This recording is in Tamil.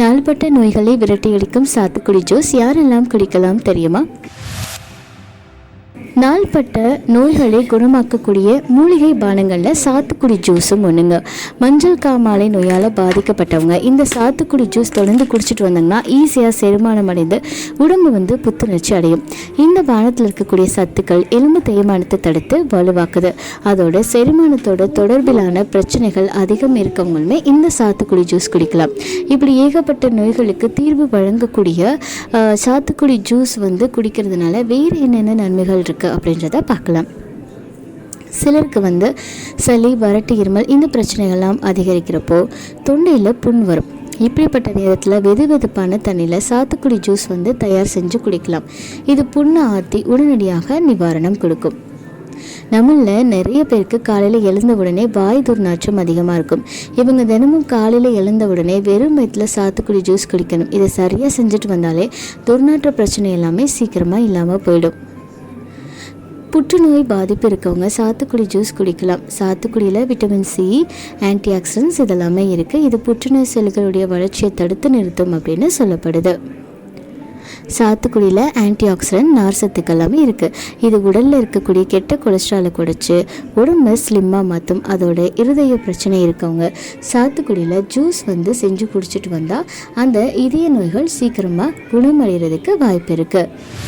நாள்பட்ட நோய்களை விரட்டியடிக்கும் சாத்துக்குடி ஜூஸ் யாரெல்லாம் குடிக்கலாம் தெரியுமா? நாள்பட்ட நோய்களை குணமாக்கக்கூடிய மூலிகை பானங்களில் சாத்துக்குடி ஜூஸும் ஒன்றுங்க மஞ்சள் காமாலை நோயால் பாதிக்கப்பட்டவங்க. இந்த சாத்துக்குடி ஜூஸ் தொடர்ந்து குடிச்சிட்டு வந்தாங்கன்னா ஈஸியாக செரிமானம் அடைந்து உடம்பு வந்து புத்துணர்ச்சி அடையும். இந்த பானத்தில் இருக்கக்கூடிய சத்துக்கள் எலும்பு தேய்மானத்தை தடுத்து வலுவாக்குது. அதோட செரிமானத்தோட தொடர்பிலான பிரச்சனைகள் அதிகம் இருக்கவங்களுமே இந்த சாத்துக்குடி ஜூஸ் குடிக்கலாம். இப்படி ஏகப்பட்ட நோய்களுக்கு தீர்வு வழங்கக்கூடிய சாத்துக்குடி ஜூஸ் வந்து குடிக்கிறதுனால வேறு என்னென்ன நன்மைகள் இருக்குது அப்படின்றத பார்க்கலாம். சிலருக்கு வந்து சளி வறட்டு இருமல் இந்த பிரச்சனைகள்லாம் அதிகரிக்கிறப்போ தொண்டையில் புண் வரும். இப்படிப்பட்ட நேரத்தில் வெது வெதுப்பான தண்ணியில் சாத்துக்குடி ஜூஸ் வந்து தயார் செஞ்சு குடிக்கலாம். இது புண்ணை ஆற்றி உடனடியாக நிவாரணம் கொடுக்கும். நம்மள நிறைய பேருக்கு காலையில் எழுந்த உடனே வாய் துர்நாற்றம் அதிகமாக இருக்கும். இவங்க தினமும் காலையில் எழுந்த உடனே வெறும் வயிற்றில் சாத்துக்குடி ஜூஸ் குடிக்கணும். இதை சரியாக செஞ்சுட்டு வந்தாலே துர்நாற்ற பிரச்சனை எல்லாமே சீக்கிரமாக இல்லாமல் போயிடும். புற்றுநோய் பாதிப்பு இருக்கவங்க சாத்துக்குடி ஜூஸ் குடிக்கலாம். சாத்துக்குடியில் விட்டமின் சி ஆன்டி ஆக்சிடென்ட்ஸ் இதெல்லாமே இருக்குது இது புற்றுநோய் செல்களுடைய வளர்ச்சியை தடுத்து நிறுத்தும் அப்படின்னு சொல்லப்படுது. சாத்துக்குடியில் ஆன்டி ஆக்சிடென்ட் நார் சத்துக்கள் எல்லாமே இருக்குது இது உடலில் இருக்கக்கூடிய கெட்ட கொலஸ்ட்ராலை குறைச்சி உடம்பை ஸ்லிம்மாக மாற்றும் அதோட இருதய பிரச்சனை இருக்கவங்க சாத்துக்குடியில் ஜூஸ் வந்து செஞ்சு குடிச்சிட்டு வந்தால் அந்த இதய நோய்கள் சீக்கிரமாக குணமடைகிறதுக்கு வாய்ப்பு இருக்குது